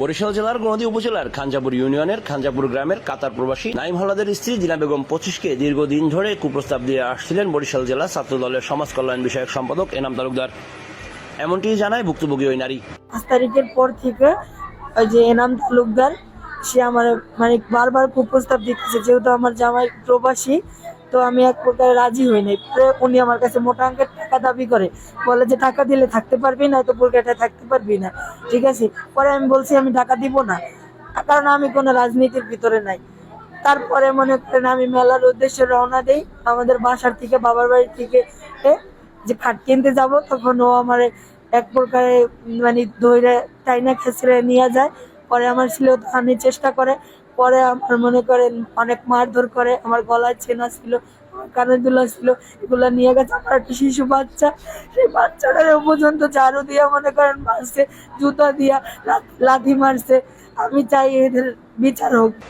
বরিশাল জেলার গণদী উপজেলার খানজাপুর ইউনিয়নের খানজাপুর গ্রামের কাতার প্রবাসী নাইম হালাদের স্ত্রী দিনা বেগম পঁচিশকে দীর্ঘদিন ধরে কুপ্রস্তাব দিয়ে আসছিলেন বরিশাল জেলা ছাত্র দলের সমাজ কল্যাণ বিষয়ক সম্পাদক এনাম তালুকদার। এমনটি জানায় ভুক্তভোগী ওই নারী। পাঁচ তারিখের পর থেকে ওই যে এনাম তালুকদার সে আমার মানে বারবার খুব প্রস্তাব দিতেছে, যেহেতু আমার জামাই প্রবাসী, তো আমি এক প্রকার রাজি হই নাই। উনি আমার কাছে মোটা অঙ্কের টাকা দাবি করে। বলে যে, টাকা দিলে থাকতে পারবি না তো কলকাতায় থাকতে পারবি না। ঠিক আছে? পরে আমি বলছি, আমি টাকা দিব না। কারণ আমি কোনো রাজনীতির ভিতরে নাই। তারপরে মনে করেন আমি মেলার উদ্দেশ্যে রওনা দেই। আমাদের বাসার থেকে, বাবার বাড়ি থেকে যে খাট কিনতে যাব, তখন ও আমার এক প্রকারে মানে ধৈর্য টাইনা খেসড়ে নিয়ে যায়। পরে আমার ছিল ধানের চেষ্টা করে, পরে আমার মনে করেন অনেক মারধর করে, আমার গলায় ছেনা ছিল কানে দুলা ছিল, এগুলো নিয়ে গেছে আমার একটা শিশু বাচ্চা। সেই বাচ্চাটার পর্যন্ত ঝাড়ু দিয়া মনে করেন মারছে, জুতা দিয়া লাথি মারছে। আমি চাই এদের বিচার হোক।